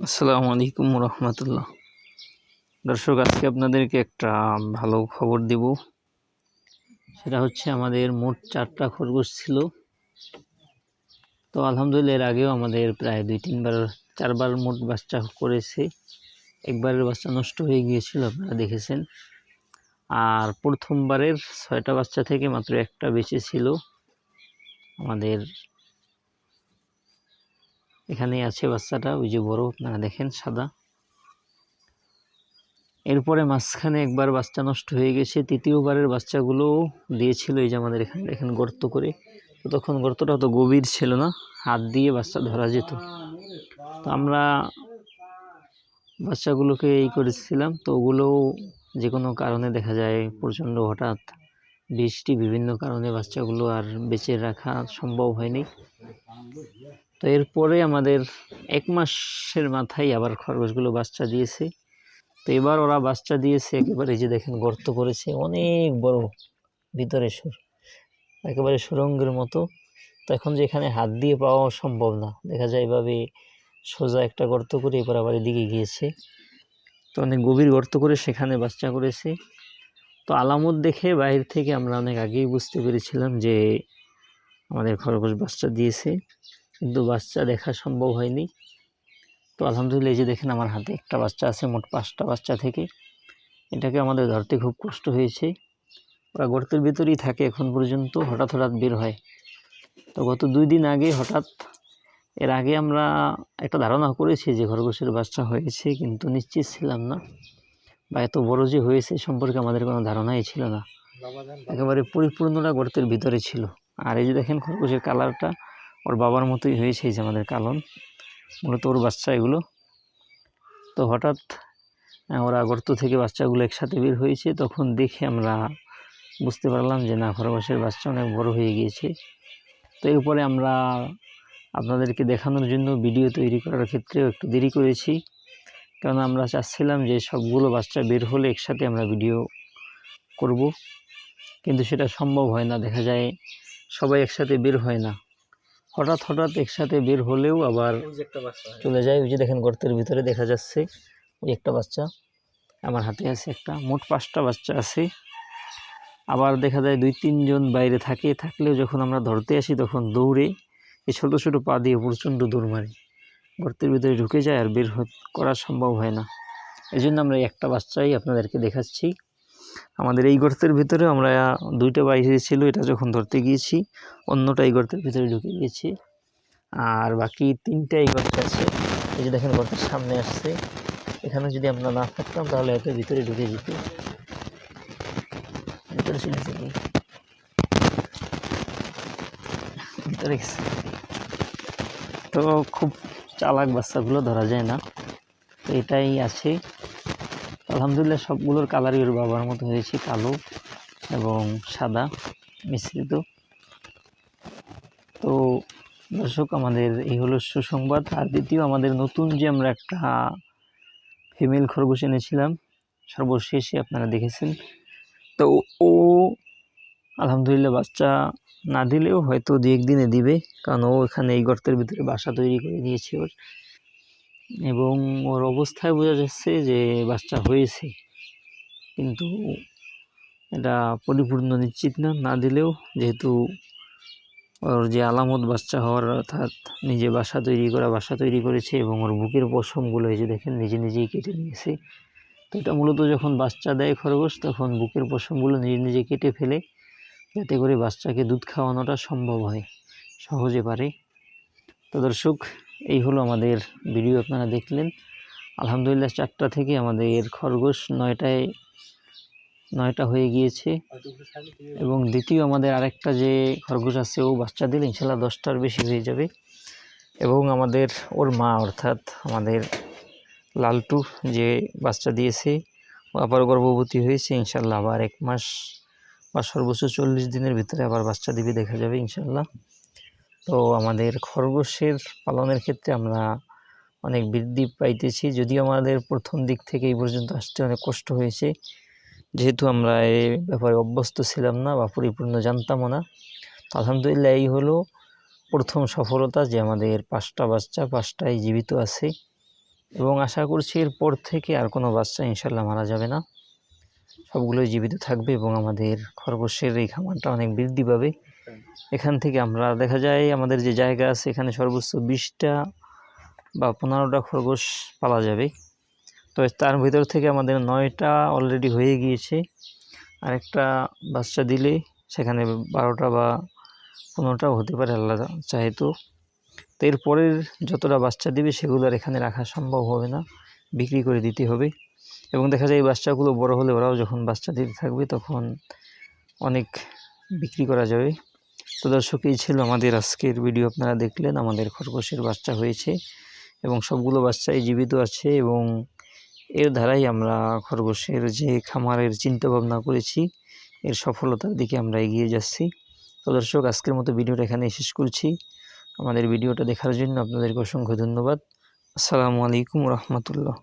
আসসালামু আলাইকুম রহমতুল্লাহ দর্শক, আজকে আপনাদেরকে একটা ভালো খবর দিব। সেটা হচ্ছে আমাদের মোট চারটা খরগোশ ছিল। তো আলহামদুলিল্লাহ, এর আগেও আমাদের প্রায় দুই, তিনবার, চারবার মোট বাচ্চা করেছে। একবারের বাচ্চা নষ্ট হয়ে গিয়েছিল, আপনারা দেখেছেন। আর প্রথমবারের ছয়টা বাচ্চা থেকে মাত্র একটা বেঁচে ছিল। আমাদের এখানে আছে বাচ্চাটা, ওই যে বড়, আপনারা দেখেন সাদা। এরপরে মাঝখানে একবার বাচ্চা নষ্ট হয়ে গেছে, তৃতীয়বারের বাচ্চাগুলো দিয়েছিল এই যে আমাদের এখানে, দেখেন গর্ত করে। তো তখন গর্তটা অত গভীর ছিল না, হাত দিয়ে বাচ্চা ধরা যেত। তো আমরা বাচ্চাগুলোকে এই করেছিলাম, তো ওগুলোও যে কোনো কারণে দেখা যায় প্রচণ্ড হঠাৎ বৃষ্টি, বিভিন্ন কারণে বাচ্চাগুলো আর বেঁচে রাখা সম্ভব হয়নি। তো এরপরে আমাদের এক মাসের মাথায় আবার খরগোশগুলো বাচ্চা দিয়েছে। তো এবার ওরা বাচ্চা দিয়েছে, একেবারে যে দেখেন গর্ত করেছে, অনেক বড় ভিতরে সুর, একেবারে সুরঙ্গের মতো। তো এখন যে এখানে হাত দিয়ে পাওয়া সম্ভব না, দেখা যায় এভাবে সোজা একটা গর্ত করে এবার আবার এদিকে গিয়েছে। তো অনেক গভীর গর্ত করে সেখানে বাচ্চা করেছে। তো আলামত দেখে বাইরে থেকে আমরা অনেক আগেই বুঝতে পেরেছিলাম যে আমাদের খরগোশ বাচ্চা দিয়েছে। কিন্তু বাচ্চা দেখা সম্ভব হয়নি। তো আলহামদুলিল্লাহ এই যে দেখেন আমার হাতে একটা বাচ্চা আছে, মোট পাঁচটা বাচ্চা থেকে। এটাকে আমাদের ধরতে খুব কষ্ট হয়েছে। ওরা গর্তের ভিতরেই থাকে এখন পর্যন্ত, হঠাৎ হঠাৎ বের হয়। তো গত দুই দিন আগে হঠাৎ এর আগে আমরা একটা ধারণা করেছি যে খরগোশের বাচ্চা হয়েছে, কিন্তু নিশ্চিত ছিলাম না। বা এত বড় যে হয়েছে সম্পর্কে আমাদের কোনো ধারণাই ছিল না। একেবারে পরিপূর্ণটা গর্তের ভিতরে ছিল। আর এই যে দেখেন খরগোশের কালারটা, ওর বাবার মতোই হয়েছে এই যে আমাদের কালন। মূলত ওর বাচ্চা এগুলো। তো হঠাৎ ওরা গর্ত থেকে বাচ্চাগুলো একসাথে বের হয়েছে। তখন দেখে আমরা বুঝতে পারলাম যে না, খরগোশের বাচ্চা অনেক বড় হয়ে গিয়েছে। তো এরপরে আমরা আপনাদেরকে দেখানোর জন্য ভিডিও তৈরি করার ক্ষেত্রেও একটু দেরি করেছি। কারণ আমরা চাচ্ছিলাম যে সবগুলো বাচ্চা বের হলে একসাথে আমরা ভিডিও করব। কিন্তু সেটা সম্ভব হয় না দেখা যায় সবাই একসাথে বের হয় না। হঠাৎ হঠাৎ একসাথে বের হলেও আবার চলে যায়। ওই যে দেখেন গর্তের ভিতরে দেখা যাচ্ছে ওই একটা বাচ্চা। আমার হাতে আছে একটা মোট পাঁচটা বাচ্চা আছে। আবার দেখা যায় দুই তিনজন বাইরে থাকে। থাকলেও যখন আমরা ধরতে আসি তখন দৌড়ে এই ছোটো ছোটো পা দিয়ে প্রচণ্ড দৌড় মারে। গর্তের ভিতরে ঢুকে যায় আর বের করা সম্ভব হয় না। এই জন্য আমরা একটা বাচ্চাই আপনাদেরকে দেখাচ্ছি। আমাদের এই গর্তের ভিতরে আমরা দুইটা বাইরে ছিল, এটা যখন ধরতে গিয়েছি, অন্যটা এই গর্তের ভিতরে ঢুকে গিয়েছি। আর বাকি তিনটা এই গর্তে আছে। এই যে দেখেন, গর্তের সামনে আসছে। এখানে যদি আমরা না থাকতাম, তাহলে এত ভিতরে ঢুকে যেত। ভিতরে ছিল কি ভিতরে গেছে। তো খুব চালাক বাচ্চাগুলো ধরা যায় না। তো এটাই আছে। আলহামদুলিল্লাহ সবগুলোর কালারই ওর বাবার মতো হয়েছে, কালো এবং সাদা মিশ্রিত। তো দর্শক, আমাদের এই হলো সুসংবাদ। আর দ্বিতীয়, আমাদের নতুন যে আমরা একটা ফিমেল খরগোশ এনেছিলাম, সর্বশেষে আপনারা দেখেছেন। তো ও আলহামদুলিল্লাহ বাচ্চা না দিলেও হয়তো দু একদিনে দিবে। কারণ ও এখানে এই গর্তের ভিতরে বাসা তৈরি করে দিয়েছে ওর। এবং ওর অবস্থায় বোঝা যাচ্ছে যে বাচ্চা হয়েছে। কিন্তু এটা পরিপূর্ণ নিশ্চিত না। না দিলেও যেহেতু ওর যে আলামত বাচ্চা হওয়ার অর্থাৎ নিজে বাসা তৈরি করা, বাসা তৈরি করেছে এবং ওর বুকের পশমগুলো এই যে দেখেন নিজে নিজেই কেটে নিয়েছে। তো এটা মূলত যখন বাচ্চা দেয় খরগোশ, তখন বুকের পশমগুলো নিজে নিজে কেটে ফেলে। যাতে করে বাচ্চাকে দুধ খাওয়ানোটা সম্ভব হয়, সহজে পারে। তো দর্শক, এই হলো আমাদের ভিডিও আপনারা দেখলেন। আলহামদুলিল্লাহ চারটা থেকে আমাদের খরগোশ নয়টায়, নয়টা হয়ে গিয়েছে। এবং দ্বিতীয় আমাদের আরেকটা যে খরগোশ আছে, ও বাচ্চা দিলে ইনশাল্লাহ দশটার বেশি হয়ে যাবে। এবং আমাদের ওর মা, অর্থাৎ আমাদের লালটু যে বাচ্চা দিয়েছে, ও আবার গর্ভবতী হয়েছে, ইনশাল্লাহ আবার এক মাস বা সর্বোচ্চ চল্লিশ দিনের ভিতরে আবার বাচ্চা দিবে দেখা যাবে ইনশাল্লাহ তো আমাদের খরগোশের পালনের ক্ষেত্রে আমরা অনেক বৃদ্ধি পাইতেছি। যদিও আমাদের প্রথম দিক থেকে এই পর্যন্ত আসতে অনেক কষ্ট হয়েছে। যেহেতু আমরা এই ব্যাপারে অভ্যস্ত ছিলাম না বা পরিপূর্ণ জানতামও না। তো আলহামদুলিল্লাহ এই হলো প্রথম সফলতা যে আমাদের পাঁচটা বাচ্চা, পাঁচটাই জীবিত আছে। এবং আশা করছি এরপর থেকে আর কোনো বাচ্চা ইনশাল্লাহ মারা যাবে না। সবগুলোই জীবিত থাকবে এবং আমাদের খরগোশের এই খামারটা অনেক বৃদ্ধি পাবে। এখান থেকে আমরা দেখা যায় আমাদের যে জায়গা আছে, এখানে সর্বোচ্চ বিশটা বা পনেরোটা খরগোশ পালা যাবে। তো তার ভিতর থেকে আমাদের নয়টা অলরেডি হয়ে গিয়েছে। আরেকটা বাচ্চা দিলে সেখানে বারোটা বা পনেরোটাও হতে পারে, আল্লাহ চাহেতো তো এরপরের যতটা বাচ্চা দিবে সেগুলো আর এখানে রাখা সম্ভব হবে না। বিক্রি করে দিতে হবে। এবং দেখা যায় এই বাচ্চাগুলো বড় হলে ওরাও যখন বাচ্চা দিতে থাকবে তখন অনেক বিক্রি করা যাবে। তো দর্শক, এই ছিল আমাদের আজকের ভিডিও। আপনারা দেখলেন আমাদের খরগোশের বাচ্চা হয়েছে এবং সবগুলো বাচ্চাই জীবিত আছে এবং এর দ্বারাই আমরা খরগোশের যে খামারের চিন্তা ভাবনা করেছি, এর সফলতার দিকে আমরা এগিয়ে যাচ্ছি। তো দর্শক, আজকের মতো ভিডিওটা এখানে শেষ করছি। আমাদের ভিডিওটা দেখার জন্য আপনাদেরকে অসংখ্য ধন্যবাদ। আসসালামু আলাইকুম রহমতুল্লাহ।